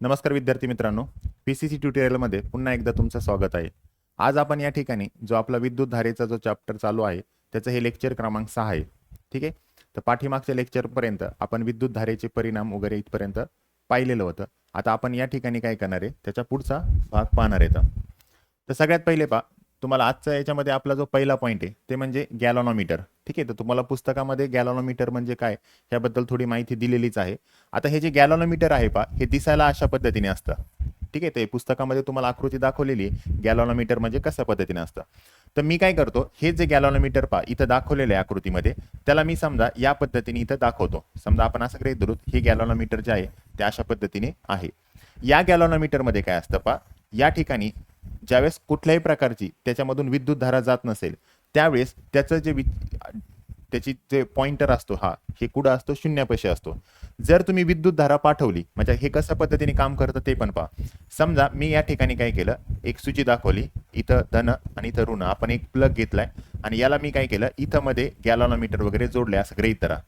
नमस्कार विद्यार्थी मित्रांनो पी सी सी ट्युटोरियलमध्ये पुन्हा एकदा तुमचं स्वागत आहे. आज आपण या ठिकाणी जो आपला विद्युत धारेचा जो चॅप्टर चालू आहे त्याचं हे लेक्चर क्रमांक सहा आहे. ठीक आहे? तर पाठीमागच्या लेक्चरपर्यंत आपण विद्युत धारेचे परिणाम वगैरे इथपर्यंत पाहिलेलं होतं. आता आपण या ठिकाणी काय करणार आहे त्याच्या पुढचा भाग पाहणार आहे. तर सगळ्यात पहिले पा तुम्हाला आजचा याच्यामध्ये आपला जो पहिला पॉईंट आहे ते म्हणजे गॅलॉनॉमीटर ठीक आहे? तर तुम्हाला पुस्तकामध्ये गॅलॉनॉमीटर म्हणजे काय? ह्याबद्दल थोडी माहिती दिलेलीच आहे. आता हे जे गॅलॉनोमीटर आहे पा हे दिसायला अशा पद्धतीने असतं. ठीक आहे? ते पुस्तकामध्ये तुम्हाला आकृती दाखवलेली गॅलॉनॉमीटर म्हणजे कशा पद्धतीने असतं? तर मी काय करतो हे जे गॅलॉनोमीटर पा इथं दाखवलेलं आहे आकृतीमध्ये त्याला मी समजा या पद्धतीने इथं दाखवतो. समजा आपण असं गृहित धरू हे गॅलॉनोमीटर जे आहे ते अशा पद्धतीने आहे. या गॅलॉनोमीटरमध्ये काय असतं पा या ठिकाणी ज्यावेळेस कुठल्याही प्रकारची त्याच्यामधून विद्युत धारा जात नसेल त्यावेळेस त्याचं जे वि त्याची जे पॉइंटर असतो हा हे कुठं असतो? शून्यापाशी असतो. जर तुम्ही विद्युत धारा पाठवली म्हणजे हे कशा पद्धतीने काम करतं ते पण पहा. समजा मी या ठिकाणी काय केलं एक सूची दाखवली इथं धन आणि इथं ऋण आपण एक प्लग घेतलाय आणि याला मी काय केलं इथं मध्ये गॅलॉनोमीटर वगैरे जोडले असं ग्रहित धरा.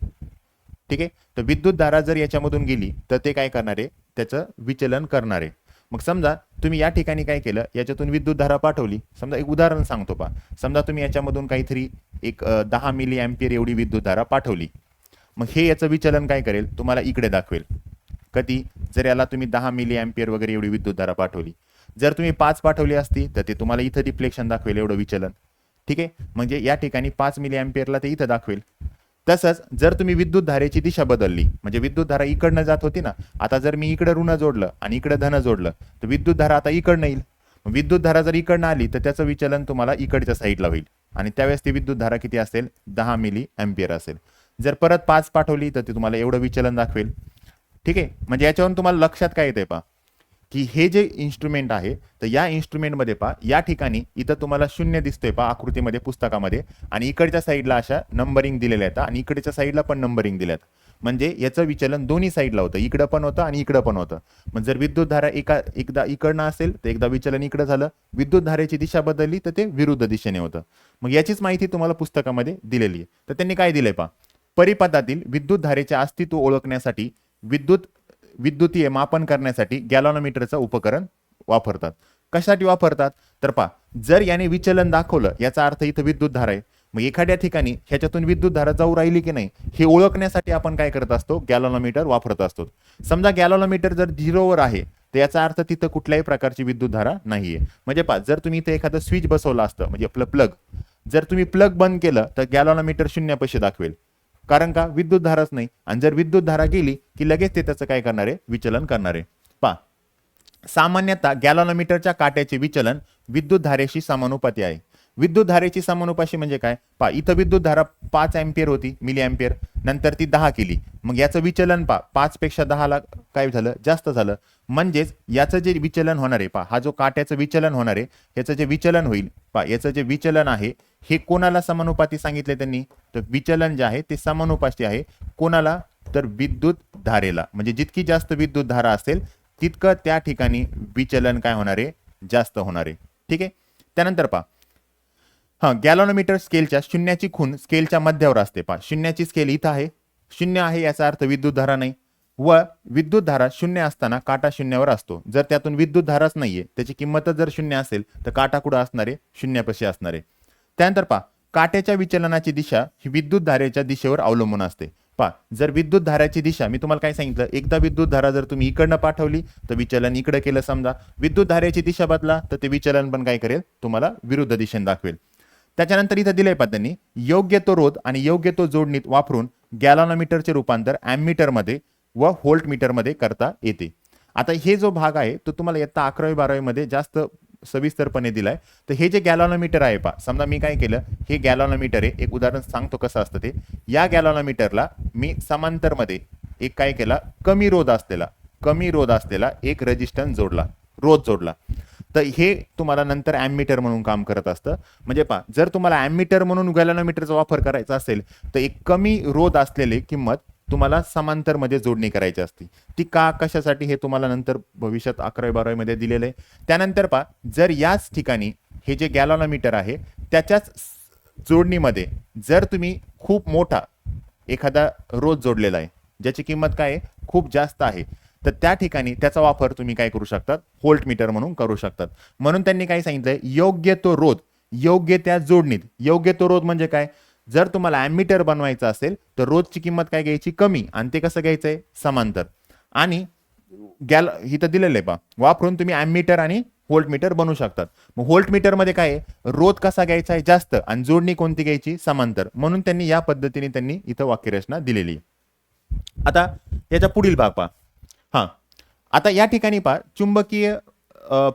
ठीक आहे? तर विद्युत धारा जर याच्यामधून गेली तर ते काय करणार? आहे त्याचं विचलन करणार. आहे मग समजा तुम्ही या ठिकाणी काय केलं? याच्यातून विद्युत धारा पाठवली. समजा एक उदाहरण सांगतो पा समजा तुम्ही याच्यामधून काहीतरी एक दहा मिली अँपियर एवढी विद्युत धारा पाठवली. मग हे याचं विचलन काय करेल? तुम्हाला इकडे दाखवेल. कधी? जर याला तुम्ही दहा मिली अँपियर वगैरे एवढी विद्युत धारा पाठवली. जर तुम्ही पाच पाठवली असती तर ते तुम्हाला इथं रिफ्लेक्शन दाखवेल एवढं विचलन. ठीक आहे? म्हणजे या ठिकाणी पाच मिली अँपियरला ते इथं दाखवेल. तसंच जर तुम्ही विद्युत धारेची दिशा बदलली म्हणजे विद्युत धारा इकडनं जात होती ना आता जर मी इकडे ऋण जोडलं आणि इकडे धन जोडलं तर विद्युत धारा आता इकडनं येईल. विद्युत धारा जर इकडनं आली तर त्याचं विचलन तुम्हाला इकडच्या साईडला होईल. आणि त्यावेळेस ती विद्युत धारा किती असेल? दहा मिली अँपियर असेल. जर परत पाच पाठवली तर ते तुम्हाला एवढं विचलन दाखवेल. ठीक आहे? म्हणजे याच्यावरून तुम्हाला लक्षात काय येते पा की हे जे इन्स्ट्रुमेंट आहे तर या इन्स्ट्रुमेंटमध्ये पा या ठिकाणी इथं तुम्हाला शून्य दिसतोय पा आकृतीमध्ये पुस्तकामध्ये. आणि इकडच्या साईडला अशा नंबरिंग दिलेल्या आहेत. आणि इकडच्या साईडला पण नंबरिंग दिल्यात म्हणजे याचं विचलन दोन्ही साईडला होतं. इकडं पण होतं आणि इकडं पण होतं. मग जर विद्युत धारा एका एकदा इकडनं असेल तर एकदा विचलन इकडं झालं. विद्युत धारेची दिशा बदलली तर ते विरुद्ध दिशेने होतं. मग याचीच माहिती तुम्हाला पुस्तकामध्ये दिलेली आहे. तर त्यांनी काय दिलंय पा परिपथातील विद्युत धारेचे अस्तित्व ओळखण्यासाठी विद्युत विद्युतीय मापन करण्यासाठी गॅलॉनोमीटरचं उपकरण वापरतात. कशासाठी वापरतात? तर पा जर याने विचलन दाखवलं याचा अर्थ इथं विद्युत धारा आहे. मग एखाद्या ठिकाणी ह्याच्यातून विद्युत धारा जाऊ राहिली की नाही हे ओळखण्यासाठी आपण काय करत असतो? गॅलॉनोमीटर वापरत असतो. समजा गॅलॉनोमीटर जर झिरोवर आहे तर याचा अर्थ तिथं कुठल्याही प्रकारची विद्युत धारा नाहीये. म्हणजे पा जर तुम्ही इथे एखादं स्विच बसवलं असतं म्हणजे आपलं प्लग जर तुम्ही प्लग बंद केलं तर गॅलॉनोमीटर शून्यापाशी दाखवेल. कारण का? विद्युत धाराच नाही. आणि जर विद्युत धारा गेली की लगेच ते त्याचं काय करणार? आहे विचलन करणार. आहे पा सामान्यतः गॅलॉनोमीटरच्या काट्याचे विचलन विद्युत धारेशी समानुपाती आहे. विद्युत धारेची समानुपाशी म्हणजे काय? पा इथं विद्युत धारा पाच अँपियर होती मिली अँपियर नंतर ती दहा केली. मग याचं विचलन पा पाचपेक्षा दहाला काय झालं? जास्त झालं. म्हणजेच याचं जे विचलन होणार आहे पा हा जो काट्याचं विचलन होणार आहे याचं जे विचलन होईल पा याचं जे विचलन आहे हे कोणाला समानुपाती सांगितले त्यांनी? तर विचलन जे आहे ते समानुपाती आहे. कोणाला? तर विद्युत धारेला. म्हणजे जितकी जास्त विद्युत धारा असेल तितकं त्या ठिकाणी विचलन काय होणार आहे? जास्त होणार आहे. ठीक आहे? त्यानंतर पा हां गॅलॉनोमीटर स्केलच्या शून्याची खून स्केलच्या मध्यावर असते. पा शून्याची स्केल इथं आहे. शून्य आहे याचा अर्थ विद्युत धारा नाही. व विद्युत धारा शून्य असताना काटा शून्यावर असतो. जर त्यातून विद्युत धाराच नाहीये त्याची किंमतच जर शून्य असेल तर काटा कुठं असणारे? शून्यापाशी असणारे. त्यानंतर पा काट्याच्या विचलनाची दिशा ही विद्युत धारेच्या दिशेवर अवलंबून असते. पा जर विद्युत धाराची दिशा मी तुम्हाला काय सांगितलं? एकदा विद्युत धारा जर तुम्ही इकडनं पाठवली तर विचलन इकडे केलं समजा. विद्युत धारेची दिशा बदला तर ते विचलन पण काय करेल? तुम्हाला विरुद्ध दिशेने दाखवेल. त्याच्यानंतर इथं दिलंय पा त्यांनी योग्य तो रोध आणि योग्य तो जोडणीत वापरून गॅलॉनोमीटरचे रूपांतर ॲममीटरमध्ये व होल्ट मीटरमध्ये करता येते. आता हे जो भाग आहे तो तुम्हाला इयत्ता अकरावी बारावीमध्ये जास्त सविस्तरपणे दिलाय. तर हे जे गॅलॉनोमीटर आहे पा समजा मी काय केलं हे गॅलॉनोमीटर आहे एक उदाहरण सांगतो कसं असतं ते. या गॅलॉनोमीटरला मी समांतरमध्ये एक काय केला कमी रोध असलेला कमी रोध असलेला एक रेजिस्टन्स जोडला रोध जोडला. तर हे तुम्हाला नंतर ॲममीटर म्हणून काम करत असतं. म्हणजे पहा जर तुम्हाला ॲममीटर म्हणून गॅलॉनोमीटरचा वापर करायचा असेल तर एक कमी रोध असलेली किंमत तुम्हाला समांतरमध्ये जोडणी करायची असते. ती का कशासाठी हे तुम्हाला नंतर भविष्यात अकरावी बारावीमध्ये दिलेलं आहे. त्यानंतर पहा जर याच ठिकाणी हे जे गॅलॉनोमीटर आहे त्याच्याच जोडणीमध्ये जर तुम्ही खूप मोठा एखादा रोज जोडलेला आहे ज्याची किंमत काय आहे? खूप जास्त आहे. तर त्या ठिकाणी त्याचा वापर तुम्ही काय करू शकतात? होल्ट मीटर म्हणून करू शकतात. म्हणून त्यांनी काय सांगितलंय? योग्य तो रोध योग्य त्या जोडणीत. योग्य तो रोध म्हणजे काय? जर तुम्हाला ॲमीटर बनवायचं असेल तर रोजची किंमत काय घ्यायची? कमी. आणि ते कसं घ्यायचंय? समांतर. आणि गॅल इथं दिलेलं आहे पा वापरून तुम्ही ॲमीटर आणि होल्ट मीटर बनवू शकतात. मग होल्ट मीटरमध्ये काय आहे? रोध कसा घ्यायचा आहे? जास्त. आणि जोडणी कोणती घ्यायची? समांतर. म्हणून त्यांनी या पद्धतीने त्यांनी इथं वाक्यरचना दिलेली आहे. आता याचा पुढील भाग पहा. हां. आता या ठिकाणी पहा चुंबकीय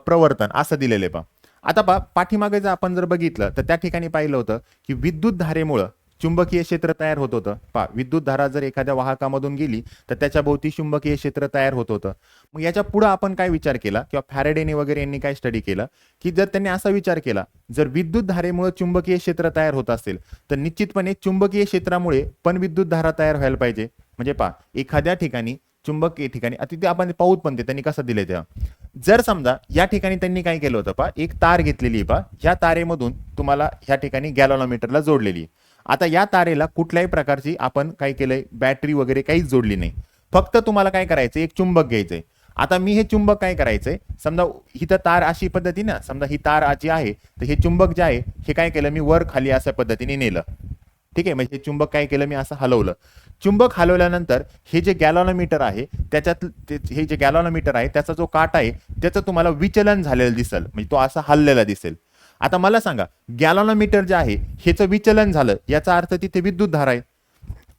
प्रवर्तन असं दिलेलं आहे पहा. आता पहा पाठीमागे जर आपण जर बघितलं तर त्या ठिकाणी पाहिलं होतं की विद्युत धारेमुळं चुंबकीय क्षेत्र तयार होत होतं. पहा विद्युत धारा जर एखाद्या वाहकामधून गेली तर त्याच्या भोवती चुंबकीय क्षेत्र तयार होत होतं. मग याच्यापुढे आपण काय विचार केला? किंवा फॅरेडेने वगैरे यांनी काय स्टडी केलं? की जर त्यांनी असा विचार केला जर विद्युत धारेमुळे चुंबकीय क्षेत्र तयार होत असेल तर निश्चितपणे चुंबकीय क्षेत्रामुळे पण विद्युत धारा तयार व्हायला पाहिजे. म्हणजे पहा एखाद्या ठिकाणी चुंबकीय ठिकाणी. तिथे आपण पाहूत पण ते त्यांनी कसं दिले तेव्हा जर समजा या ठिकाणी त्यांनी काय केलं होतं पा एक तार घेतलेली आहे पा ह्या तारेमधून तुम्हाला ह्या ठिकाणी गॅलोनोमीटरला जोडलेली आता या तारेला कुठल्याही प्रकारची आपण काय केलंय बॅटरी वगैरे काहीच जोडली नाही. फक्त तुम्हाला काय करायचं एक चुंबक घ्यायचंय. आता मी हे चुंबक काय करायचंय समजा इथं तार अशी पद्धती ना समजा ही तार जी आहे तर हे चुंबक जे आहे हे काय केलं मी वर खाली अशा पद्धतीने नेलं. ठीक आहे? म्हणजे हे चुंबक काय केलं? मी असं हलवलं. चुंबक हलवल्यानंतर हे जे गॅलॉनोमीटर आहे त्याच्यात ते- हे जे गॅलॉनोमीटर आहे त्याचा जो काट आहे त्याचं तुम्हाला विचलन झालेलं दिसेल. म्हणजे तो असा हललेला दिसेल. आता मला सांगा गॅलॉनोमीटर जे आहे ह्याचं विचलन झालं याचा अर्थ तिथे विद्युत धारा आहे.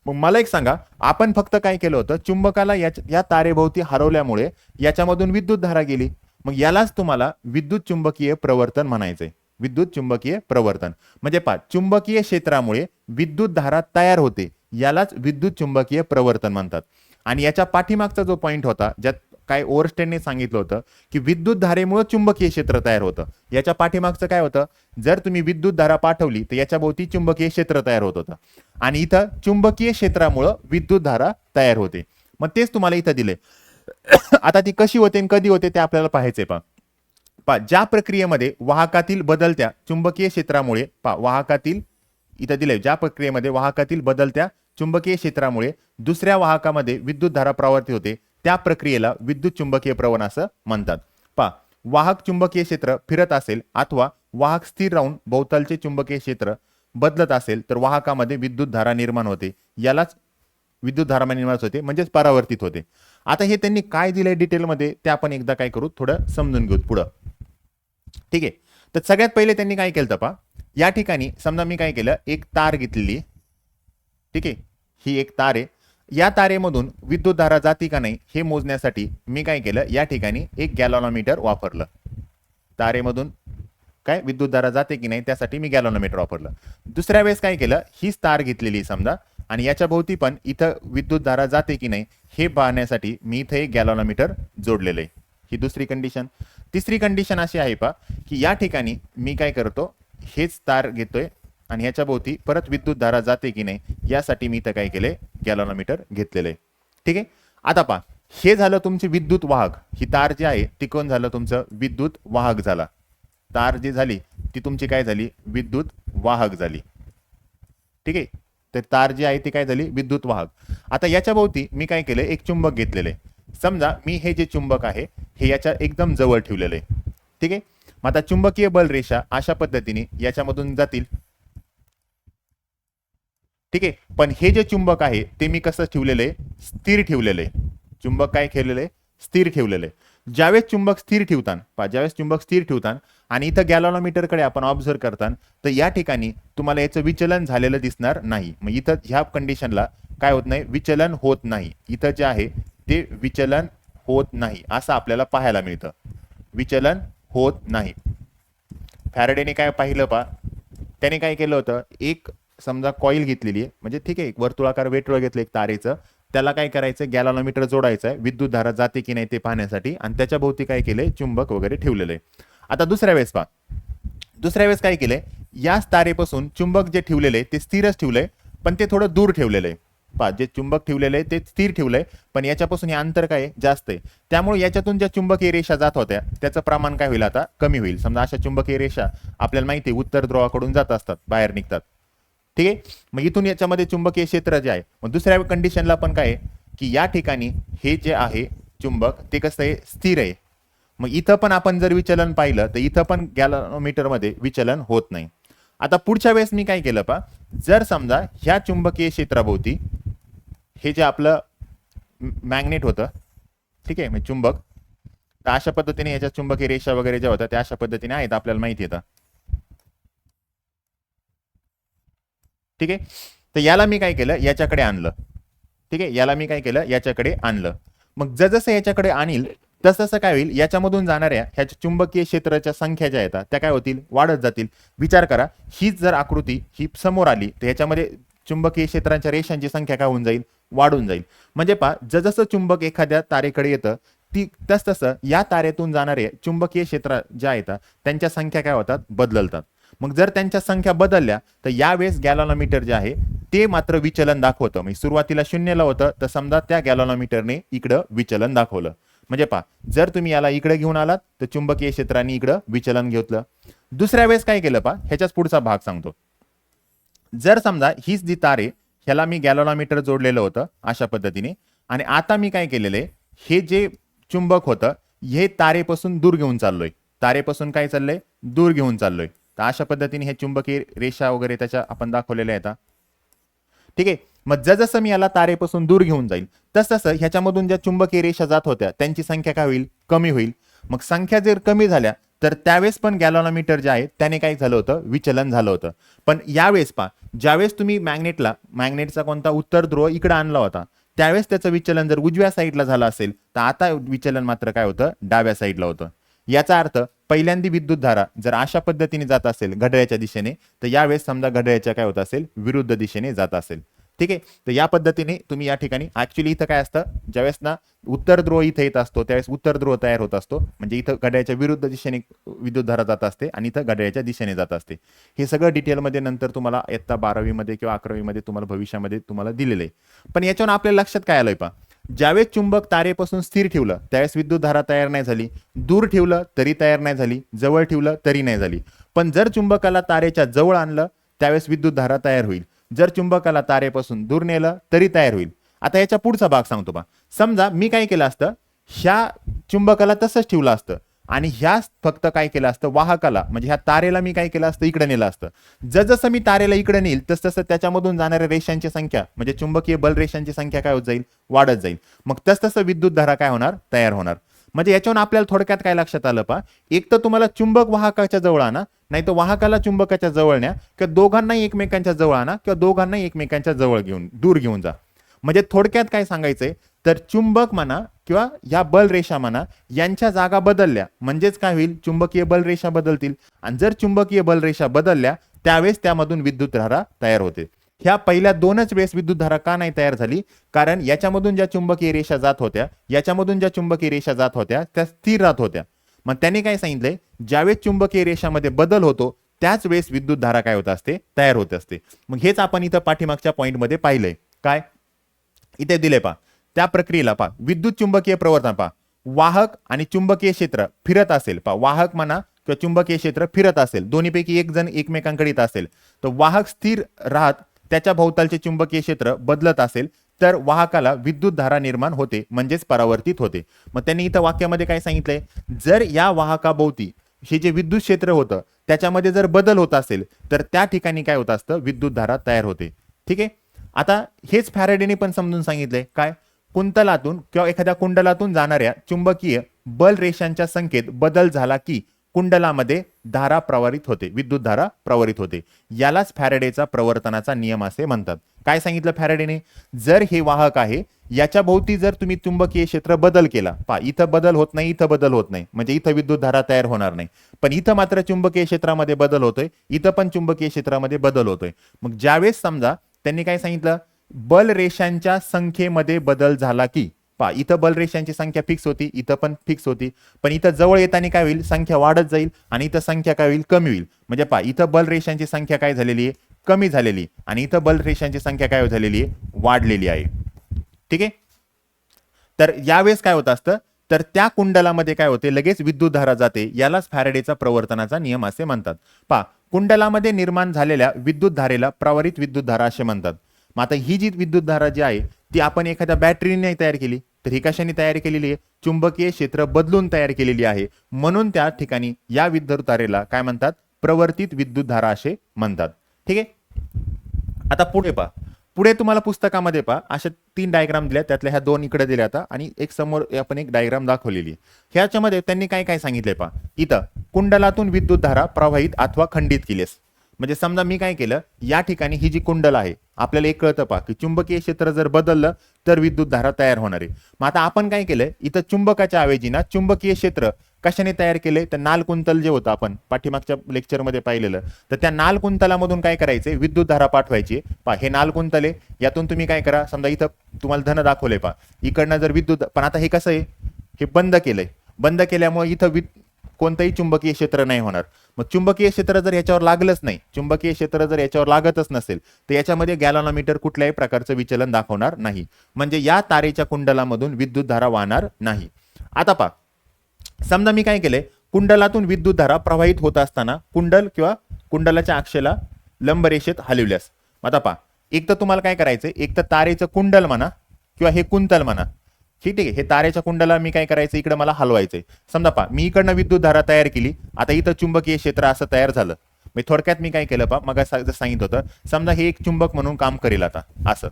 मग मला एक सांगा आपण फक्त काय केलं होतं? चुंबकाला या या तारेभोवती हरवल्यामुळे याच्यामधून विद्युत धारा गेली. मग यालाच तुम्हाला विद्युत चुंबकीय प्रवर्तन म्हणायचंय. विद्युत चुंबकीय प्रवर्तन. म्हणजे पहा चुंबकीय क्षेत्रामुळे विद्युत धारा तयार होते यालाच विद्युत चुंबकीय प्रवर्तन म्हणतात. आणि याच्या पाठीमागचा जो पॉईंट होता ज्यात काय ओव्हरस्टेनने सांगितलं होतं की विद्युत धारेमुळे चुंबकीय क्षेत्र तयार होतं. याच्या पाठीमागचं काय होतं? जर तुम्ही विद्युत धारा पाठवली तर याच्या भोवती चुंबकीय क्षेत्र तयार होत होतं. आणि इथं चुंबकीय क्षेत्रामुळं विद्युत धारा तयार होते. मग तेच तुम्हाला इथं दिले आता ती कशी होते आणि कधी होते ते आपल्याला पाहायचे पा पा ज्या प्रक्रियेमध्ये वाहकातील बदलत्या चुंबकीय क्षेत्रामुळे पा वाहकातील इथं दिले ज्या प्रक्रियेमध्ये वाहकातील बदलत्या चुंबकीय क्षेत्रामुळे दुसऱ्या वाहकामध्ये विद्युत धारा प्रवर्ती होते त्या प्रक्रियेला विद्युत चुंबकीय प्रवण असं म्हणतात. पा वाहक चुंबकीय क्षेत्र फिरत असेल अथवा वाहक स्थिर राहून भोवतालचे चुंबकीय क्षेत्र बदलत असेल तर वाहकामध्ये विद्युत धारा निर्माण होते. यालाच विद्युत धारा निर्माण होते म्हणजेच परावर्तित होते. आता हे त्यांनी काय दिलंय डिटेलमध्ये ते आपण एकदा काय करू थोडं समजून घेऊ पुढं. ठीक आहे. तर सगळ्यात पहिले त्यांनी काय केलं पा या ठिकाणी समजा मी काय केलं एक तार घेतलेली ठीक आहे? ही एक तार आहे. या तारेमधून विद्युत धारा जाती का नाही हे मोजण्यासाठी मी काय केलं या ठिकाणी एक गॅलॉनोमीटर वापरलं. तारेमधून काय? विद्युत धारा जाते की नाही त्यासाठी मी गॅलॉनोमीटर वापरलं. दुसऱ्या वेळेस काय केलं हीच तार घेतलेली आहे समजा आणि याच्या भोवती पण इथं विद्युत धारा जाते की नाही हे पाहण्यासाठी मी इथं एक गॅलॉनोमीटर जोडलेलं आहे. ही दुसरी कंडिशन तिसरी कंडिशन अशी आहे पा की या ठिकाणी मी काय करतो हेच तार घेतोय आणि ह्याच्या भोवती परत विद्युत धारा जाते की नाही यासाठी मी इथं काय केलंय गॅलोनोमीटर घेतलेलं आहे. ठीक आहे? आता पहा हे झालं तुमचे विद्युत वाहक. ही तार जी आहे ती कोण झालं तुमचं विद्युत वाहक झाला. तार जी झाली ती तुमची काय झाली? विद्युत वाहक झाली. ठीक आहे? तर तार जी आहे ती काय झाली? विद्युत वाहक. आता याच्या भोवती मी काय केलं एक चुंबक घेतलेलं आहे. समजा मी हे जे चुंबक आहे हे याच्या एकदम जवळ ठेवलेलं आहे. ठीक आहे? मग आता चुंबकीय बल रेषा अशा पद्धतीने याच्यामधून जातील. ठीक आहे? पण हे जे चुंबक आहे ते मी कसं ठेवलेलं आहे स्थिर ठेवलेलं आहे चुंबक काय ठेवलेलं आहे स्थिर ठेवलेलं आहे ज्यावेळेस चुंबक स्थिर ठेवतान पा ज्यावेळेस चुंबक स्थिर ठेवतान आणि इथं गॅलॉनोमीटरकडे आपण ऑब्झर्व करतान तर या ठिकाणी तुम्हाला याचं विचलन झालेलं दिसणार नाही. मग इथं ह्या कंडिशनला काय होत नाही? विचलन होत नाही. इथं जे आहे ते विचलन होत नाही असं आपल्याला पाहायला मिळतं. विचलन होत नाही. फॅरडेने काय पाहिलं पा त्याने काय केलं होतं एक समजा कॉईल घेतलेली आहे म्हणजे ठीक आहे एक वर्तुळाकार वेटळ घेतलं एक तारेचं त्याला काय करायचं गॅलॉनोमीटर जोडायचं आहे विद्युत धारा जाते की नाही ते पाहण्यासाठी आणि त्याच्या भोवती काय केलंय चुंबक वगैरे ठेवलेलं आहे. आता दुसऱ्या वेळेस पहा दुसऱ्या वेळेस काय केलंय याच तारेपासून चुंबक जे ठेवलेलं आहे ते स्थिरच ठेवलंय पण ते थोडं दूर ठेवलेलं आहे. पा जे चुंबक ठेवलेलं आहे ते स्थिर ठेवलंय. पण याच्यापासून हे अंतर काय जास्त आहे. त्यामुळे याच्यातून ज्या चुंबकीय रेषा जात होत्या त्याचं प्रमाण काय होईल आता? कमी होईल. समजा अशा चुंबकीय रेषा आपल्याला माहिती आहे उत्तर ध्रुवाकडून जात असतात बाहेर निघतात. ठीक आहे? मग इथून याच्यामध्ये चुंबकीय क्षेत्र जे आहे मग दुसऱ्या कंडिशनला पण काय आहे? की या ठिकाणी हे जे आहे चुंबक ते कसं आहे? स्थिर आहे. मग इथं पण आपण जर विचलन पाहिलं तर इथं पण गॅलोमीटरमध्ये विचलन होत नाही. आता पुढच्या वेळेस मी काय केलं पा जर समजा ह्या चुंबकीय क्षेत्राभोवती हे जे आपलं मॅग्नेट होतं ठीक आहे म्हणजे चुंबक तर अशा पद्धतीने याच्या चुंबकीय रेषा वगैरे ज्या होत्या त्या अशा पद्धतीने आहेत आपल्याला माहिती येतं ठीक आहे? तर याला मी काय केलं? याच्याकडे आणलं. ठीक आहे? याला मी काय केलं? याच्याकडे आणलं. मग जसं याच्याकडे आणील तसतसं काय होईल? याच्यामधून जाणाऱ्या ह्याच्या चुंबकीय क्षेत्राच्या संख्या ज्या येतात त्या काय होतील? वाढत जातील. विचार करा हीच जर आकृती ही समोर आली तर ह्याच्यामध्ये चुंबकीय क्षेत्रांच्या रेषांची संख्या काय होऊन जाईल? वाढून जाईल. म्हणजे पहा जसं चुंबक एखाद्या तारेकडे येतं ती तस तसं या तारेतून जाणारे चुंबकीय क्षेत्र ज्या येतात त्यांच्या संख्या काय होतात? बदलतात. मग जर त्यांच्या संख्या बदलल्या तर यावेळेस गॅलॉनोमीटर जे आहे ते मात्र विचलन दाखवतं. म्हणजे सुरुवातीला शून्यला होतं तर समजा त्या गॅलॉनोमीटरने इकडं विचलन दाखवलं. म्हणजे पहा जर तुम्ही याला इकडे घेऊन आलात तर चुंबकीय क्षेत्राने इकडं विचलन घेतलं. दुसऱ्या वेळेस काय केलं पहा ह्याच्याच पुढचा भाग सांगतो. जर समजा हीच जी तारे ह्याला मी गॅलोनोमीटर जोडलेलं होतं अशा पद्धतीने. आणि आता मी काय केलेलं आहे हे जे चुंबक होतं हे तारेपासून दूर घेऊन चाललोय. तारेपासून काय चाललंय? दूर घेऊन चाललोय. तर अशा पद्धतीने हे चुंबकीय रेषा वगैरे त्याच्या आपण दाखवलेल्या आहेत ठीक आहे? मग जसं मी याला तारेपासून दूर घेऊन जाईल तस तसं ह्याच्यामधून ज्या चुंबकीय रेषा जात होत्या त्यांची संख्या काय होईल? कमी होईल. मग संख्या जर कमी झाल्या तर त्यावेळेस पण गॅलॉनोमीटर जे आहे त्याने काय झालं होतं? विचलन झालं होतं. पण यावेळेस पा ज्यावेळेस तुम्ही मॅग्नेटला मॅग्नेटचा कोणता उत्तर ध्रुव इकडे आणला होता त्यावेळेस त्याचं विचलन जर उजव्या साईडला झालं असेल तर आता विचलन मात्र काय होतं? डाव्या साईडला होतं. याचा अर्थ पहिल्यांदी विद्युत धारा जर अशा पद्धतीने जात असेल घड्याळ्याच्या दिशेने तर यावेळेस समजा घड्याळ्याच्या काय होत असेल? विरुद्ध दिशेने जात असेल. ठीक आहे? तर या पद्धतीने तुम्ही या ठिकाणी ऍक्च्युली इथं काय असतं? ज्यावेळेस ना उत्तर ध्रुव इथं येत असतो त्यावेळेस उत्तर ध्रुव तयार होत असतो. म्हणजे इथं घड्याळ्याच्या विरुद्ध दिशेने विद्युत धारा जात असते आणि इथं घड्याळ्याच्या दिशेने जात असते. हे सगळं डिटेलमध्ये नंतर तुम्हाला इयत्ता बारावीमध्ये किंवा अकरावीमध्ये तुम्हाला भविष्यामध्ये तुम्हाला दिलेलं आहे. पण याच्यावर आपल्या लक्षात काय आलंय पा ज्यावेळेस चुंबक तारेपासून स्थिर ठेवलं त्यावेळेस विद्युत धारा तयार नाही झाली. दूर ठेवलं तरी तयार नाही झाली. जवळ ठेवलं तरी नाही झाली. पण जर चुंबकाला तारेच्या जवळ आणलं त्यावेळेस विद्युत धारा तयार होईल. जर चुंबकाला तारेपासून दूर नेलं तरी तयार होईल. आता याच्या पुढचा भाग सांगतो बा. समजा मी काय केलं असतं? ह्या चुंबकाला तसंच ठेवलं असतं. आणि ह्याच फक्त काय केलं असतं? वाहकाला म्हणजे ह्या तारेला मी काय केलं असतं? इकडे नेलं असतं. जसजसं मी तारेला इकडे नेईल तस तसं त्याच्यामधून जाणाऱ्या रेषांची संख्या म्हणजे चुंबकीय बल रेषांची संख्या काय होत जाईल? वाढत जाईल. मग तस तसं विद्युत धारा काय होणार? तयार होणार. म्हणजे याच्यावर आपल्याला थोडक्यात काय लक्षात आलं पा एक तर तुम्हाला चुंबक वाहकाच्या जवळ आणा नाही तर वाहकाला चुंबकाच्या जवळ न्या किंवा दोघांनाही एकमेकांच्या जवळ आणा किंवा दोघांनाही एकमेकांच्या जवळ घेऊन दूर घेऊन जा. म्हणजे थोडक्यात काय सांगायचंय? तर चुंबक म्हणा किंवा या बल रेषा म्हणा यांच्या जागा बदलल्या. म्हणजेच काय होईल? चुंबकीय बल रेषा बदलतील. आणि जर चुंबकीय बल रेषा बदलल्या त्यावेळेस त्यामधून विद्युत धारा तयार होते. ह्या पहिल्या दोनच वेळेस विद्युत धारा का नाही तयार झाली? कारण याच्यामधून ज्या चुंबकीय रेषा जात होत्या याच्यामधून ज्या चुंबकीय रेषा जात होत्या त्या स्थिर राहत होत्या. मग त्यांनी काय सांगितलंय? ज्यावेळेस चुंबकीय रेषामध्ये बदल होतो त्याच वेळेस विद्युत धारा काय होत असते? तयार होत असते. मग हेच आपण इथं पाठीमागच्या पॉईंटमध्ये पाहिलंय. काय? इथे दिले पा त्या प्रक्रियेला पा विद्युत चुंबकीय प्रवर्तन पा वाहक आणि चुंबकीय क्षेत्र फिरत असेल. पा वाहक म्हणा किंवा चुंबकीय क्षेत्र फिरत असेल. दोन्हीपैकी एक जण एकमेकांकडे येत असेल. तर वाहक स्थिर राहत त्याच्या भोवतालचे चुंबकीय क्षेत्र बदलत असेल तर वाहकाला विद्युत धारा निर्माण होते म्हणजेच परावर्तित होते. मग त्यांनी इथं वाक्यामध्ये काय सांगितलंय? जर या वाहकाभोवती हे जे विद्युत क्षेत्र होतं त्याच्यामध्ये जर बदल होत असेल तर त्या ठिकाणी काय होत असतं? विद्युत धारा तयार होते. ठीक आहे? आता हेच फॅरेडेने पण समजून सांगितलंय. काय? कुंतलातून किंवा एखाद्या कुंडलातून जाणाऱ्या चुंबकीय बल रेषांच्या संख्येत बदल झाला की कुंडलामध्ये धारा प्रवाहित होते विद्युत धारा प्रवाहित होते. यालाच फॅरेडेचा प्रवर्तनाचा नियम असे म्हणतात. काय सांगितलं फॅरेडेने? जर हे वाहक आहे याच्या भोवती जर तुम्ही चुंबकीय क्षेत्र बदल केला पा इथं बदल होत नाही इथं बदल होत नाही. म्हणजे इथं विद्युत धारा तयार होणार नाही. पण इथं मात्र चुंबकीय क्षेत्रामध्ये बदल होतोय इथं पण चुंबकीय क्षेत्रामध्ये बदल होतोय. मग ज्यावेळेस समजा त्यांनी काय सांगितलं? बल रेषांच्या संख्येमध्ये बदल झाला की पा इथं बलरेषांची संख्या फिक्स होती इथं पण फिक्स होती. पण इथं जवळ येताना काय होईल? संख्या वाढत जाईल आणि इथं संख्या काय होईल? कमी होईल. म्हणजे पा इथं बलरेषांची संख्या काय झालेली आहे? कमी झालेली आणि इथं बलरेषांची संख्या काय झालेली आहे? वाढलेली आहे. ठीक आहे? तर यावेळेस काय होत असतं? तर त्या कुंडलामध्ये काय होते? लगेच विद्युत धारा जाते. यालाच फॅरेडेचा प्रवर्तनाचा नियम असे म्हणतात. पा कुंडलामध्ये निर्माण झालेल्या विद्युत धारेला प्रवाहित विद्युत धारा असे म्हणतात. मग आता ही जी विद्युत धारा जी आहे ती आपण एखाद्या बॅटरीने तयार केली तर ही कशाने तयार केलेली आहे? चुंबकीय क्षेत्र बदलून तयार केलेली आहे. म्हणून त्या ठिकाणी या विद्युत तारेला काय म्हणतात? प्रवर्तित विद्युत धारा असे म्हणतात. ठीक आहे? आता पुढे पहा. पुढे तुम्हाला पुस्तकामध्ये पहा. अशा तीन डायग्राम दिल्या. त्यातल्या ह्या दोन इकडे दिल्या आता आणि एक समोर आपण एक डायग्राम दाखवलेली ह्याच्यामध्ये त्यांनी काय काय सांगितलंय पहा. इथं कुंडलातून विद्युत धारा प्रवाहित अथवा खंडित केलीस म्हणजे समजा मी काय केलं या ठिकाणी ही जी कुंडल आहे आपल्याला एक कळतं पहा की चुंबकीय क्षेत्र जर बदललं तर विद्युत धारा तयार होणार आहे. मग आता आपण काय केलं इथं चुंबकाच्या ऐवजी ना चुंबकीय क्षेत्र कशाने तयार केले तर नाल कुंतल जे होतं आपण पाठीमागच्या लेक्चरमध्ये पाहिलेलं तर त्या नाल कुंतलामधून काय करायचे विद्युत धारा पाठवायची. पहा हे नाल कुंतल आहे यातून तुम्ही काय करा समजा इथं तुम्हाला धन दाखवले पहा. इकडनं जर विद्युत पण आता हे कसं आहे? हे बंद केलंय. बंद केल्यामुळे इथं विद कोणतंही चुंबकीय क्षेत्र नाही होणार. मग चुंबकीय क्षेत्र जर याच्यावर लागलंच नाही चुंबकीय क्षेत्र जर याच्यावर लागतच नसेल तर याच्यामध्ये गॅलॉनोमीटर कुठल्याही प्रकारचं विचलन दाखवणार नाही. म्हणजे या तारेच्या कुंडलामधून विद्युत धारा वाहणार नाही. आता पहा समजा मी काय केलंय कुंडलातून विद्युत धारा प्रवाहित होत असताना कुंडल किंवा कुंडलाच्या अक्षेला लंबरेषेत हलवल्यास. आता पहा एक तर तुम्हाला काय करायचंय एक तर तारेचं कुंडल म्हणा किंवा हे कुंतल म्हणा ठीक आहे हे तारेच्या कुंडाला मी काय करायचं इकडे मला हलवायचंय. समजा पहा मी इकडनं विद्युत धारा तयार केली आता इथं चुंबकीय क्षेत्र असं तयार झालं. मी थोडक्यात मी काय केलं पहा मग सांगितलं होतं समजा हे एक चुंबक म्हणून काम करेल आता असं.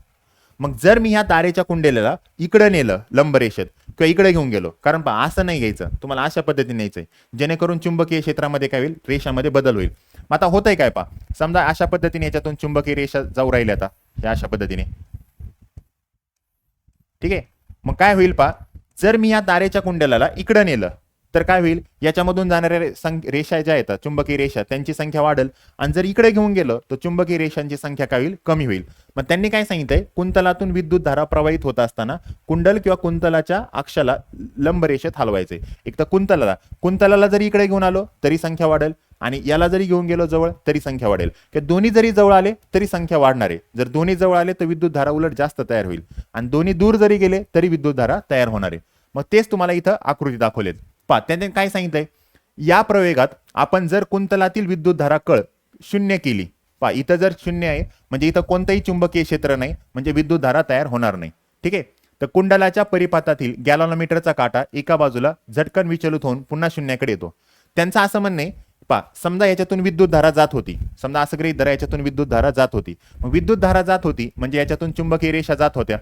मग जर मी ह्या तारेच्या कुंडेला इकडे नेलं लंबरेषेत किंवा इकडे घेऊन गेलो कारण पहा असं नाही घ्यायचं. तुम्हाला अशा पद्धतीने न्यायचंय. जेणेकरून चुंबकीय क्षेत्रामध्ये काय होईल रेषामध्ये बदल होईल. मग आता होतंय काय पहा समजा अशा पद्धतीने याच्यातून चुंबकीय रेषा जाऊ राहिल्या आता या अशा पद्धतीने. ठीक आहे? मग काय होईल पहा जर मी या तारेच्या कुंडलाला इकडं नेलं तर काय होईल? याच्यामधून जाणाऱ्या रे- संख- रेषा ज्या येतात चुंबकीय रेषा त्यांची संख्या वाढेल. आणि जर इकडे घेऊन गेलं तर चुंबकीय रेषांची संख्या काय होईल? कमी होईल. मग त्यांनी काय सांगितलंय? कुंतलातून विद्युत धारा प्रवाहित होत असताना कुंडल किंवा कुंतलाच्या अक्षाला लंब रेषेत हलवायचे. एक तर कुंतलाला. कुंतलाला जरी इकडे घेऊन आलो तरी संख्या वाढेल. आणि याला जरी घेऊन गेलो जवळ तरी संख्या वाढेल. किंवा दोन्ही जरी जवळ आले तरी संख्या वाढणार आहे. जर दोन्ही जवळ आले तर विद्युत धारा उलट जास्त तयार होईल. आणि दोन्ही दूर जरी गेले तरी विद्युत धारा तयार होणार आहे. मग तेच तुम्हाला इथं आकृती दाखवलेत. पहा त्याने काय सांगितलंय? या प्रयोगात आपण जर कुंतलातील विद्युत धारा कळ शून्य केली पहा इथं जर शून्य आहे म्हणजे इथं कोणतंही चुंबकीय क्षेत्र नाही म्हणजे विद्युत धारा तयार होणार नाही. ठीक आहे? तर कुंडलाच्या परिपातातील गॅलॉनोमीटरचा काटा एका बाजूला झटकन विचलित होऊन पुन्हा शून्याकडे येतो. त्यांचं असं म्हणणं आहे पहा समजा याच्यातून विद्युत धारा जात होती समजा असं गृहित धरा याच्यातून विद्युत धारा जात होती. मग विद्युत धारा जात होती म्हणजे याच्यातून चुंबकीय रेषा जात होत्या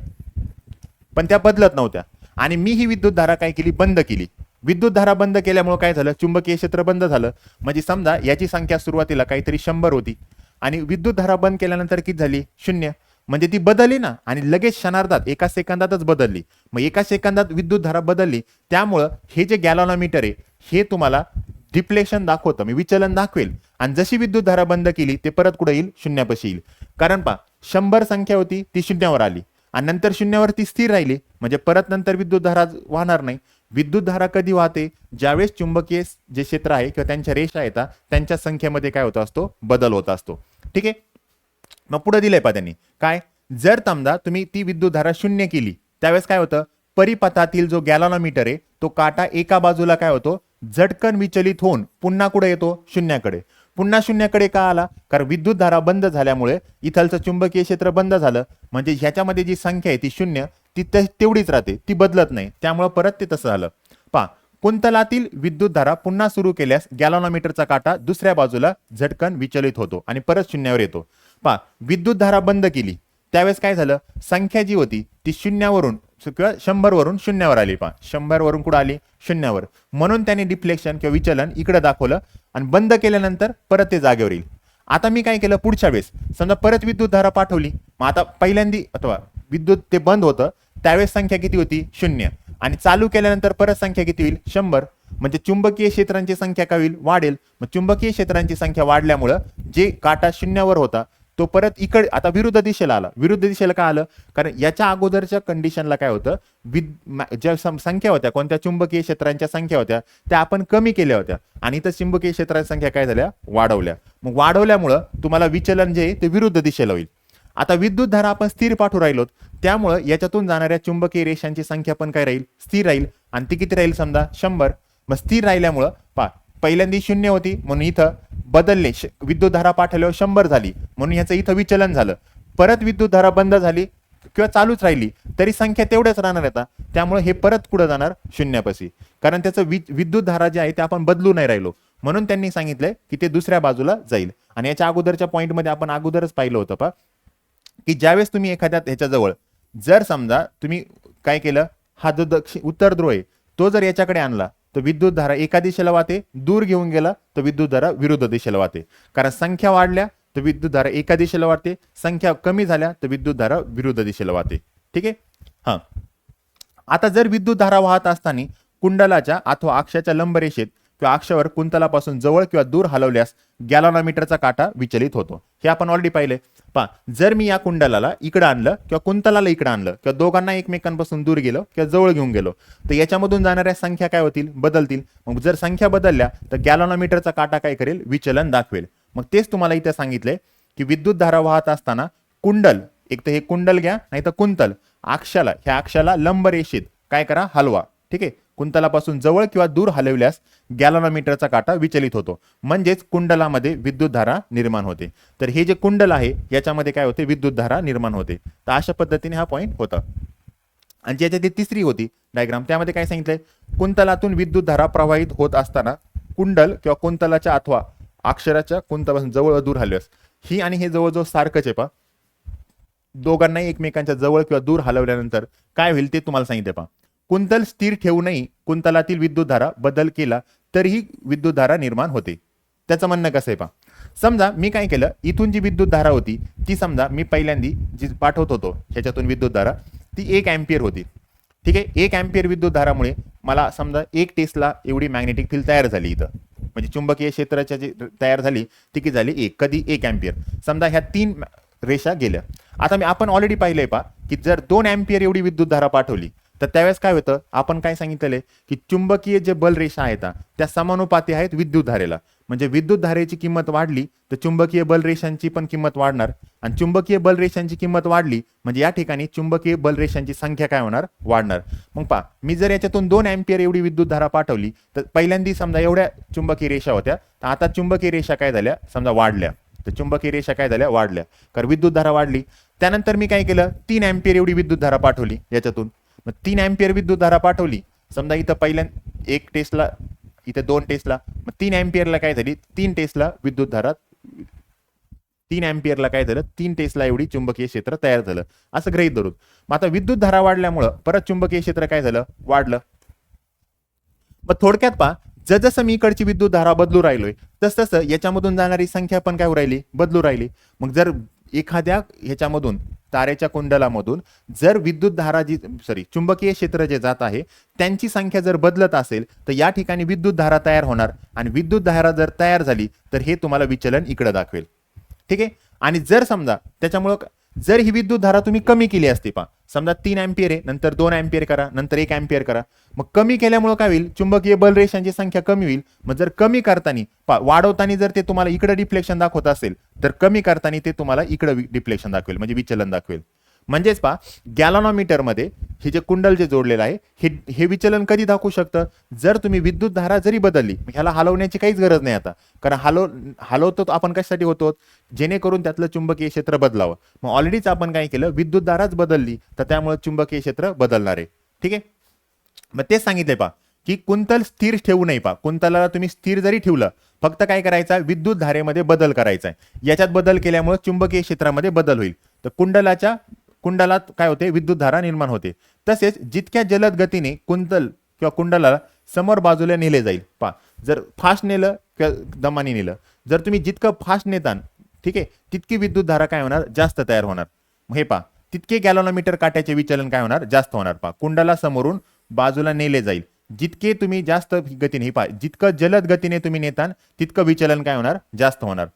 पण त्या बदलत नव्हत्या. आणि मी ही विद्युत धारा काय केली? बंद केली. विद्युत धारा बंद केल्यामुळे काय झालं? चुंबकीय क्षेत्र बंद झालं. म्हणजे समजा याची संख्या सुरुवातीला काहीतरी शंभर होती. आणि विद्युत धारा बंद केल्यानंतर किती झाली? शून्य. म्हणजे ती बदलली ना. आणि लगेच क्षणार्धात एका सेकंदातच बदलली. मग एका सेकंदात विद्युत धारा बदलली. त्यामुळं हे जे गॅलॉनॉमीटर आहे हे तुम्हाला डिप्लेशन दाखवतं. मी विचलन दाखवेल. आणि जशी विद्युत धारा बंद केली ते परत कुठे येईल? शून्यापाशी येईल. कारण पा शंभर संख्या होती ती शून्यावर आली. आणि नंतर शून्यावर ती स्थिर राहिली. म्हणजे परत नंतर विद्युत धारा वाहणार नाही. विद्युत धारा कधी वाहते? ज्यावेळेस चुंबकीय जे क्षेत्र आहे किंवा त्यांच्या रेषा येतात त्यांच्या संख्येमध्ये काय होत असतो? बदल होत असतो. ठीक आहे? मग पुढे दिलंय पा त्यांनी. काय? जर समजा तुम्ही ती विद्युत धारा शून्य केली त्यावेळेस काय होतं? परिपथातील जो गॅलॉनोमीटर आहे तो काटा एका बाजूला काय होतो? झटकन विचलित होऊन पुन्हा कुठे येतो? शून्याकडे. पुन्हा शून्याकडे का आला? कारण विद्युत धारा बंद झाल्यामुळे इथलचं चुंबकीय क्षेत्र बंद झालं. म्हणजे ह्याच्यामध्ये जी संख्या आहे ती शून्य ती तेवढीच राहते. ती बदलत नाही. त्यामुळं परत ते तसं झालं. पहा कुंतलातील विद्युत धारा पुन्हा सुरू केल्यास गॅलॉनोमीटरचा काटा दुसऱ्या बाजूला झटकन विचलित होतो आणि परत शून्यावर येतो. पहा विद्युत धारा बंद केली. त्यावेळेस काय झालं? संख्या जी होती ती शून्यावरून किंवा शंभर वरून शून्यावर आली पहा. शंभर वरून कुठं आली? शून्यावर. म्हणून त्याने डिफ्लेक्शन किंवा विचलन इकडं दाखवलं आणि बंद केल्यानंतर परत ते जागेवर येईल. आता मी काय केलं? पुढच्या वेळेस. समजा परत विद्युत धारा पाठवली. मग आता पहिल्यांदी अथवा विद्युत ते बंद होतं. त्यावेळेस संख्या किती होती? शून्य. आणि चालू केल्यानंतर परत संख्या किती होईल? शंभर. म्हणजे चुंबकीय क्षेत्रांची संख्या काय होईल? वाढेल. मग चुंबकीय क्षेत्रांची संख्या वाढल्यामुळं जे काटा शून्यावर होता तो परत इकडे आता विरुद्ध दिशेला आला. विरुद्ध दिशेला का आलं? कारण याच्या अगोदरच्या कंडिशनला काय होतं? विद ज्या सं- संख्या होत्या कोणत्या चुंबकीय क्षेत्रांच्या संख्या होत्या त्या आपण कमी केल्या होत्या. आणि इथं चुंबकीय क्षेत्रांच्या संख्या काय झाल्या? वाढवल्या. मग वाढवल्यामुळं तुम्हाला विचलन जे आहे ते विरुद्ध दिशेला होईल. आता विद्युत धारा आपण स्थिर पाठवू राहिलो त्यामुळं याच्यातून जाणाऱ्या चुंबकीय रेषांची संख्या पण काय राहील? स्थिर राहील. आणि ती किती राहील समजा? शंभर. मग स्थिर राहिल्यामुळं पा पहिल्यांदी शून्य होती. म्हणून इथं बदलले. श- विद्युत धारा पाठवल्यावर शंभर झाली. म्हणून याचं इथं विचलन झालं. परत विद्युत धारा बंद झाली किंवा चालूच राहिली तरी संख्या तेवढ्याच राहणार आता. त्यामुळे हे परत कुठं जाणार? शून्यापाशी. कारण त्याचं वि विद्युत धारा जे आहे ते आपण बदलू नाही राहिलो. म्हणून त्यांनी सांगितलंय की ते दुसऱ्या बाजूला जाईल. आणि याच्या अगोदरच्या पॉईंटमध्ये आपण अगोदरच पाहिलं होतं पा की ज्यावेळेस तुम्ही एखाद्या ह्याच्याजवळ जर समजा तुम्ही काय केलं हा जो दक्षिण उत्तर ध्रुव आहे तो जर याच्याकडे आणला तर विद्युत धारा एका दिशेला वाहते दूर घेऊन गेला तर विद्युत धारा विरुद्ध दिशेला वाहते. कारण संख्या वाढल्या तर विद्युत धारा एका दिशेला वाहते संख्या कमी झाल्या तर विद्युत धारा विरुद्ध दिशेला वाहते. ठीक आहे? हा. आता जर विद्युत धारा वाहत असताना कुंडलाच्या अथवा अक्षाच्या लंबरेषेत किंवा अक्षावर कुंतलापासून जवळ किंवा दूर हलवल्यास गॅलोनामीटरचा काटा विचलित होतो. हे आपण ऑलरेडी पाहिले पहा जर मी या कुंडलाला इकडं आणलं किंवा कुंतलाला इकडं आणलं किंवा दोघांना एकमेकांपासून दूर गेलो किंवा जवळ घेऊन गेलो तर याच्यामधून जाणाऱ्या संख्या काय होतील? बदलतील. मग जर संख्या बदलल्या तर गॅलोनोमीटरचा काटा काय करेल? विचलन दाखवेल. मग तेच तुम्हाला इथे सांगितलंय की विद्युत धारा वाहत असताना कुंडल एक तर हे कुंडल घ्या नाही तर कुंतल. अक्षाला ह्या अक्षाला लंब रेषेत काय करा? हलवा. ठीक आहे? कुंतलापासून जवळ किंवा दूर हलवल्यास गॅलोनॉमीटरचा काटा विचलित होतो. म्हणजेच कुंडलामध्ये विद्युत धारा निर्माण होते. तर हे जे कुंडल आहे याच्यामध्ये काय होते? विद्युत धारा निर्माण होते. तर अशा पद्धतीने हा पॉईंट होता. आणि ज्याच्यात ती तिसरी होती डायग्राम त्यामध्ये काय सांगितलंय? कुंतलातून विद्युत धारा प्रवाहित होत असताना कुंडल किंवा कुंतलाच्या अथवा अक्षराच्या कुंतलापासून जवळ दूर हलव्यास ही आणि हे जवळजवळ सारखंच आहे पा दोघांनाही एकमेकांच्या जवळ किंवा दूर हलवल्यानंतर काय होईल ते तुम्हाला सांगितले पा कुंतल स्थिर ठेवूनही कुंतलातील विद्युत धारा बदल केला तरीही विद्युत धारा निर्माण होते. त्याचं म्हणणं कसं आहे पा समजा मी काय केलं? इथून जी विद्युत धारा होती ती समजा मी पहिल्यांदी जी पाठवत होतो ह्याच्यातून विद्युत धारा ती एक अँपियर होती. ठीक आहे? एक अँपियर विद्युत धारामुळे मला समजा एक टेस्ला एवढी मॅग्नेटिक फील्ड तयार झाली इथं. म्हणजे चुंबकीय क्षेत्राच्या जी तयार झाली ती की झाली एक कधी एक अँपियर समजा ह्या तीन रेषा गेल्या. आता मी आपण ऑलरेडी पाहिलंय पा की जर दोन अँपियर एवढी विद्युत धारा पाठवली तर त्यावेळेस काय होतं? आपण काय सांगितलेलं आहे की चुंबकीय जे बल रेषा आहेत त्या समानुपाती आहेत विद्युत धारेला म्हणजे विद्युत धारेची किंमत वाढली तर चुंबकीय बल रेषांची पण किंमत वाढणार. आणि चुंबकीय बल रेषांची किंमत वाढली म्हणजे या ठिकाणी चुंबकीय बल रेषांची संख्या काय होणार? वाढणार. मग पहा मी जर याच्यातून दोन अँपियर एवढी विद्युत धारा पाठवली तर पहिल्यांदी समजा एवढ्या चुंबकीय रेषा होत्या तर आता चुंबकीय रेषा काय झाल्या? समजा वाढल्या. तर चुंबकीय रेषा काय झाल्या? वाढल्या. कारण विद्युत धारा वाढली. त्यानंतर मी काय केलं? तीन अँपियर एवढी विद्युत धारा पाठवली याच्यातून. मग तीन अँपियर विद्युत धारा पाठवली. समजा इथं पहिल्या एक टेस्टला इथे दोन टेस्टला मग तीन अँपियरला काय झाली? तीन टेस्टला विद्युत धारा तीन अँपियरला काय झालं? तीन टेस्टला एवढी चुंबकीय क्षेत्र तयार झालं. असं गृहीत धरून. मग आता विद्युत धारा वाढल्यामुळं परत चुंबकीय क्षेत्र काय झालं? वाढलं. मग थोडक्यात पहा जसं मी इकडची विद्युत धारा बदलू राहिलोय तस तसं याच्यामधून जाणारी संख्या पण काय राहिली? बदलू राहिली. मग जर एखाद्या ह्याच्यामधून तारेच्या कुंडलामधून जर विद्युत धारा जी सॉरी चुंबकीय क्षेत्र जे जात आहे त्यांची संख्या जर बदलत असेल तर या ठिकाणी विद्युत धारा तयार होणार. आणि विद्युत धारा जर तयार झाली तर हे तुम्हाला विचलन इकडं दाखवेल. ठीक आहे? आणि जर समजा त्याच्यामुळं जर ही विद्युत धारा तुम्ही कमी केली असती पा समजा तीन अँपियर आहे नंतर दोन अँपियर करा नंतर एक अँपियर करा. मग कमी केल्यामुळे काय होईल? चुंबकीय बलरेषांची संख्या कमी होईल. मग जर कमी करताना पा वाढवताना जर ते तुम्हाला इकडे डिफ्लेक्शन दाखवत असेल तर कमी करताना ते तुम्हाला इकडं डिप्लेशन दाखवेल म्हणजे विचलन दाखवेल. म्हणजेच पा गॅलॉनॉमीटरमध्ये हे जे कुंडल जे जोडलेलं आहे हे हे विचलन कधी दाखवू शकतं? जर तुम्ही विद्युत धारा जरी बदलली ह्याला हलवण्याची काहीच गरज नाही आता. कारण हलव हलवतो आपण कशासाठी होतो? जेणेकरून त्यातलं चुंबकीय क्षेत्र बदलावं. मग ऑलरेडीच आपण काय केलं? विद्युत धाराच बदलली तर त्यामुळे चुंबकीय क्षेत्र बदलणार आहे. ठीक आहे? मग तेच सांगितले पा की कुंतल स्थिर ठेवू नये पा. कुंतलाला तुम्ही स्थिर जरी ठेवलं फक्त काय करायचा विद्युत धारेमध्ये बदल करायचा आहे. याच्यात बदल केल्यामुळे चुंबकीय क्षेत्रामध्ये बदल होईल. तर कुंडलाच्या कुंडलात काय होते? विद्युत धारा निर्माण होते. तसेच जितक्या जलद गतीने कुंतल किंवा कुंडलाला समोर बाजूला नेले जाईल पा. जर फास्ट नेलं किंवा दमाने नेलं जर तुम्ही जितकं फास्ट नेतान ठीक आहे तितकी विद्युत धारा काय होणार? जास्त तयार होणार. हे पा. तितके गॅलोनोमीटर काट्याचे विचलन काय होणार? जास्त होणार पा. कुंडला समोरून बाजूला नेले जाईल. जितके तुम्ही जास्त गतीने हे पा जितकं जलद गतीने तुम्ही नेतान तितकं विचलन काय होणार? जास्त होणार.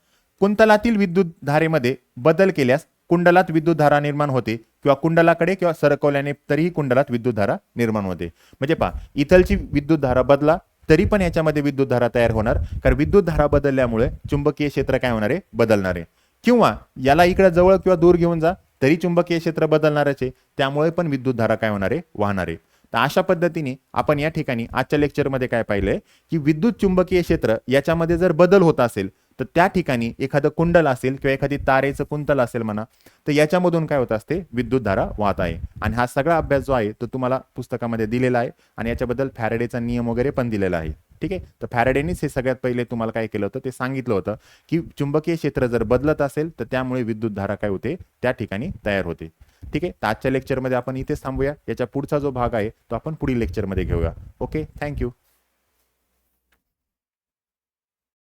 कुंतलातील विद्युत धारेमध्ये बदल केल्यास कुंडलात विद्युत धारा निर्माण होते किंवा कुंडलाकडे किंवा सरकवल्याने तरीही कुंडलात विद्युत धारा निर्माण होते. म्हणजे पहा इथलची विद्युत धारा बदला तरी पण याच्यामध्ये विद्युत धारा तयार होणार कारण विद्युत धारा बदलल्यामुळे चुंबकीय क्षेत्र काय होणार? आहे बदलणार. आहे किंवा याला इकडे जवळ किंवा दूर घेऊन जा तरी चुंबकीय क्षेत्र बदलणारच आहे त्यामुळे पण विद्युत धारा काय होणार? आहे वाहणार. आहे तर अशा पद्धतीने आपण या ठिकाणी आजच्या लेक्चरमध्ये काय पाहिलंय की विद्युत चुंबकीय क्षेत्र याच्यामध्ये जर बदल होत असेल तर त्या ठिकाणी एखादं कुंडल असेल किंवा एखादी तारेचं कुंतल असेल म्हणा तर याच्यामधून काय होत असते? विद्युत धारा वाहत आहे. आणि हा सगळा अभ्यास जो आहे तो तुम्हाला पुस्तकामध्ये दिलेला आहे. आणि याच्याबद्दल फॅरेडेचा नियम वगैरे पण दिलेला आहे. ठीक आहे? तर फॅरेडेनीच हे सगळ्यात पहिले तुम्हाला काय केलं होतं? ते सांगितलं होतं की चुंबकीय क्षेत्र जर बदलत असेल तर त्यामुळे विद्युत धारा काय होते? त्या ठिकाणी तयार होते. ठीक आहे? तर आजच्या लेक्चरमध्ये आपण इथेच थांबूया. याच्या पुढचा जो भाग आहे तो आपण पुढील लेक्चरमध्ये घेऊया. Okay thank you